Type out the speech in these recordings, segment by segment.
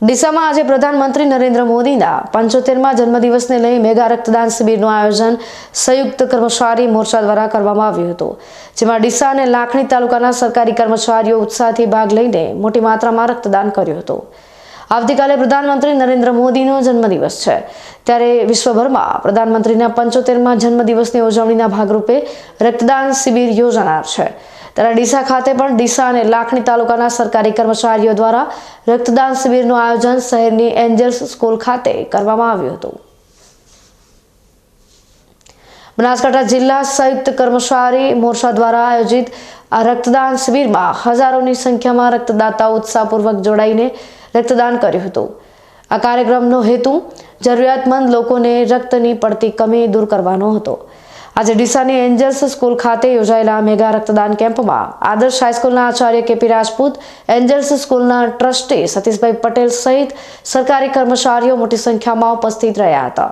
ડીસામાં આજે પ્રધાનમંત્રી નરેન્દ્ર મોદીના પંચોતેરમાં જન્મદિવસને લઈ મેગા રક્તદાન શિબિરનું આયોજન સંયુક્ત કર્મચારી મોરચા દ્વારા કરવામાં આવ્યું હતું, જેમાં ડીસા અને લાખણી તાલુકાના સરકારી કર્મચારીઓ ઉત્સાહથી ભાગ લઈને મોટી માત્રામાં રક્તદાન કર્યું હતું. આવતીકાલે પ્રધાનમંત્રી નરેન્દ્ર મોદીનો જન્મદિવસ છે. ત્યારે વિશ્વભરમાં પ્રધાનમંત્રીના પંચોતેરમાં જન્મદિવસની ઉજવણીના ભાગરૂપે રક્તદાન શિબિર યોજાનાર છે. ત્યારે ડીસા ખાતે પણ ડીસા અને લાખણી તાલુકાના સરકારી કર્મચારીઓ દ્વારા રક્તદાન શિબિરનું આયોજન શહેરની એન્જલ્સ સ્કૂલ ખાતે કરવામાં આવ્યું હતું. બનાસકાંઠા જિલ્લા સંયુક્ત કર્મચારી મોરચા દ્વારા આયોજિત આ રક્તદાન શિબિરમાં હજારોની સંખ્યામાં રક્તદાતાઓ ઉત્સાહપૂર્વક જોડાઈને રક્તદાન કર્યું હતું. આ કાર્યક્રમનો હેતુ જરૂરિયાતમંદ લોકોને રક્તની પડતી કમી દૂર કરવાનો હતો. આજે ડીસાની એન્જલ્સ સ્કૂલ ખાતે યોજાયેલા મેગા રક્તદાન કેમ્પમાં આદર્શ હાઈસ્કૂલના આચાર્ય કેપી રાજપૂત, એન્જલ્સ સ્કૂલના ટ્રસ્ટી સતીશભાઈ પટેલ સહિત સરકારી કર્મચારીઓ મોટી સંખ્યામાં ઉપસ્થિત રહ્યા હતા.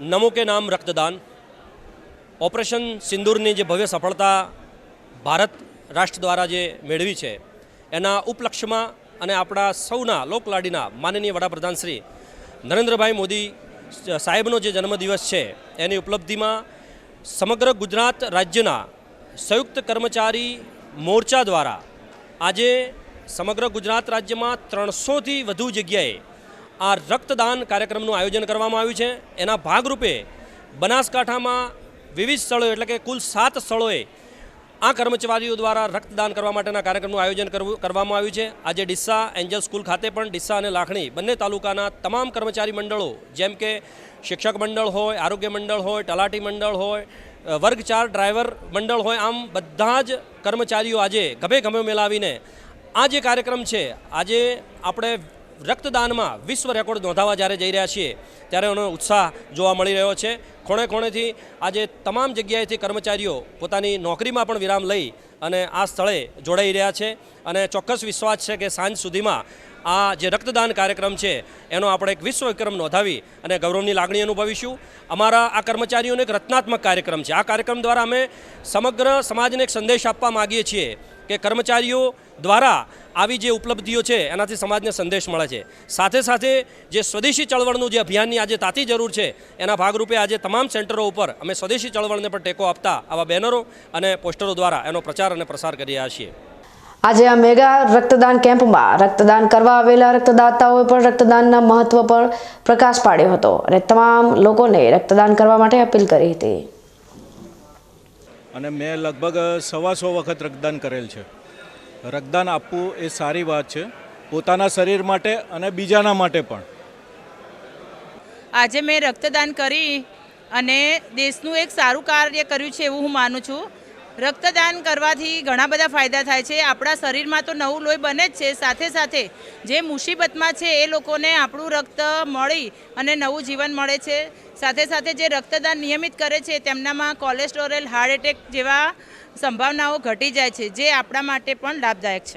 નમો કે નામ રક્તદાન. ઓપરેશન સિંદૂરની જે ભવ્ય સફળતા ભારત રાષ્ટ્ર દ્વારા જે મેળવી છે, એના ઉપલક્ષ્યમાં અને આપણા સૌના લોકલાડીના માનનીય વડાપ્રધાન શ્રી નરેન્દ્રભાઈ મોદી સાહેબનો જે જન્મદિવસ છે, એની ઉપલબ્ધિમાં સમગ્ર ગુજરાત રાજ્યના સંયુક્ત કર્મચારી મોરચા દ્વારા આજે સમગ્ર ગુજરાત રાજ્યમાં ત્રણસોથી વધુ જગ્યાએ આ રક્તદાન કાર્યક્રમનું આયોજન કરવામાં આવ્યું છે. એના ભાગરૂપે બનાસકાંઠામાં વિવિધ સ્થળોએ એટલે કે કુલ સાત સ્થળોએ આ કર્મચારીઓ દ્વારા રક્તદાન કરવા માટેના કાર્યક્રમનું આયોજન કરવું કરવામાં આવ્યું છે. આજે ડિસ્સા એન્જલ સ્કૂલ ખાતે પણ ડીસા અને લાખણી બંને તાલુકાના તમામ કર્મચારી મંડળો, જેમ કે શિક્ષક મંડળ હોય, આરોગ્ય મંડળ હોય, તલાટી મંડળ હોય વર્ગ ચાર ડ્રાઈવર મંડળ હોય, આમ બધા જ કર્મચારીઓ આજે ગભે ગમે મેલાવીને આ જે કાર્યક્રમ છે, આજે આપણે રક્તદાનમાં વિશ્વ રેકોર્ડ નોંધાવા જ્યારે જઈ રહ્યા છીએ, ત્યારે એનો ઉત્સાહ જોવા મળી રહ્યો છે. ખૂણે ખૂણેથી આજે તમામ જગ્યાએથી કર્મચારીઓ પોતાની નોકરીમાં પણ વિરામ લઈ અને આ સ્થળે જોડાઈ રહ્યા છે. અને ચોક્કસ વિશ્વાસ છે કે સાંજ સુધીમાં આ જે રક્તદાન કાર્યક્રમ છે, એનો આપણે એક વિશ્વ વિક્રમ નોંધાવી અને ગૌરવની લાગણી અનુભવીશું. અમારા આ કર્મચારીઓનો એક રત્નાત્મક કાર્યક્રમ છે. આ કાર્યક્રમ દ્વારા અમે સમગ્ર સમાજને એક સંદેશ આપવા માગીએ છીએ કે કર્મચારીઓ દ્વારા આવી જે ઉપલબ્ધિઓ છે, એનાથી સમાજને સંદેશ મળે છે. સાથે સાથે જે સ્વદેશી ચળવળનું જે અભિયાનની આજે તાતી જરૂર છે, એના ભાગરૂપે આજે તમામ સેન્ટરો ઉપર અમે સ્વદેશી ચળવળને પણ ટેકો આપતા આવા બેનરો અને પોસ્ટરો દ્વારા એનો પ્રચાર અને પ્રસાર કરી રહ્યા છીએ. આજે આ મેગા રક્તદાન કેમ્પમાં રક્તદાન કરવા આવેલા રક્તદાતાઓએ પણ રક્તદાનના મહત્વ પર પ્રકાશ પાડ્યો હતો અને તમામ લોકોને રક્તદાન કરવા માટે અપીલ કરી હતી. અને મેં લગભગ સવા સો વખત રક્તદાન કરેલ છે. રક્તદાન આપવું એ સારી વાત છે પોતાના શરીર માટે અને બીજાના માટે પણ. આજે મેં રક્તદાન કરી અને દેશનું એક સારું કાર્ય કર્યું છે એવું હું માનું છું. રક્તદાન કરવાથી ઘણા બધા ફાયદા થાય છે. આપણા શરીરમાં તો નવું લોહી બને જ છે. સાથે સાથે જે મુસીબતમાં છે એ લોકોને આપણું રક્ત મળી અને નવું જીવન મળે છે. સાથે સાથે જે રક્તદાન નિયમિત કરે છે તેમનામાં કોલેસ્ટ્રોલ, હાર્ટ એટેક જેવા સંભાવનાઓ ઘટી જાય છે, જે આપણા માટે પણ લાભદાયક છે.